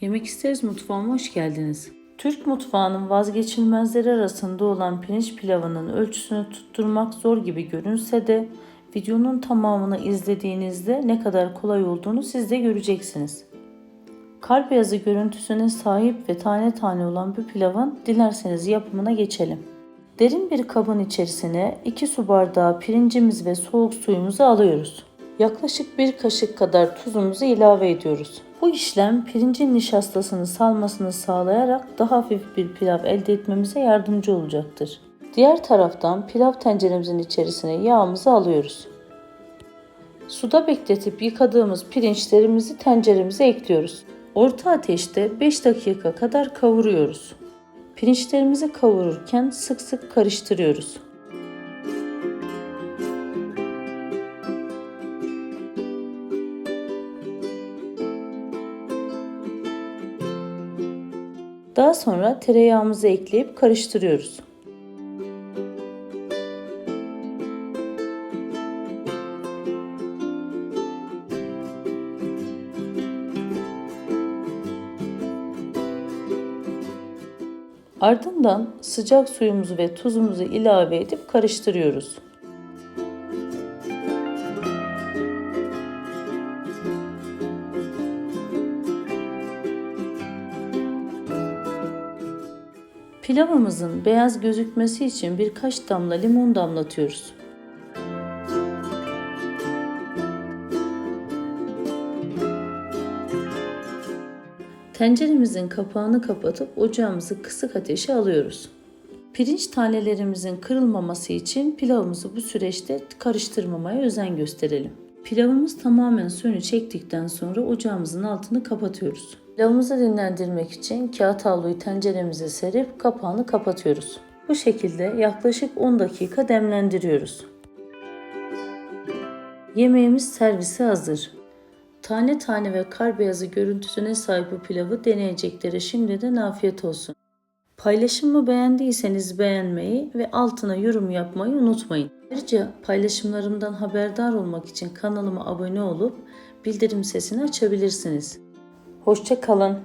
Yemek isteriz mutfağıma hoş geldiniz. Türk mutfağının vazgeçilmezleri arasında olan pirinç pilavının ölçüsünü tutturmak zor gibi görünse de videonun tamamını izlediğinizde ne kadar kolay olduğunu siz de göreceksiniz. Kar beyazı görüntüsüne sahip ve tane tane olan bu pilavın dilerseniz yapımına geçelim. Derin bir kabın içerisine 2 su bardağı pirincimiz ve soğuk suyumuzu alıyoruz. Yaklaşık bir kaşık kadar tuzumuzu ilave ediyoruz. Bu işlem pirincin nişastasını salmasını sağlayarak daha hafif bir pilav elde etmemize yardımcı olacaktır. Diğer taraftan pilav tenceremizin içerisine yağımızı alıyoruz. Suda bekletip yıkadığımız pirinçlerimizi tenceremize ekliyoruz. Orta ateşte 5 dakika kadar kavuruyoruz. Pirinçlerimizi kavururken sık sık karıştırıyoruz. Daha sonra tereyağımızı ekleyip karıştırıyoruz. Ardından sıcak suyumuzu ve tuzumuzu ilave edip karıştırıyoruz. Pilavımızın beyaz gözükmesi için birkaç damla limon damlatıyoruz. Tenceremizin kapağını kapatıp ocağımızı kısık ateşe alıyoruz. Pirinç tanelerimizin kırılmaması için pilavımızı bu süreçte karıştırmamaya özen gösterelim. Pilavımız tamamen suyunu çektikten sonra ocağımızın altını kapatıyoruz. Pilavımızı dinlendirmek için kağıt havluyu tenceremize serip kapağını kapatıyoruz. Bu şekilde yaklaşık 10 dakika demlendiriyoruz. Yemeğimiz servise hazır. Tane tane ve kar beyazı görüntüsüne sahip bu pilavı deneyeceklere şimdiden afiyet olsun. Paylaşımımı beğendiyseniz beğenmeyi ve altına yorum yapmayı unutmayın. Ayrıca paylaşımlarımdan haberdar olmak için kanalıma abone olup bildirim sesini açabilirsiniz. Hoşça kalın.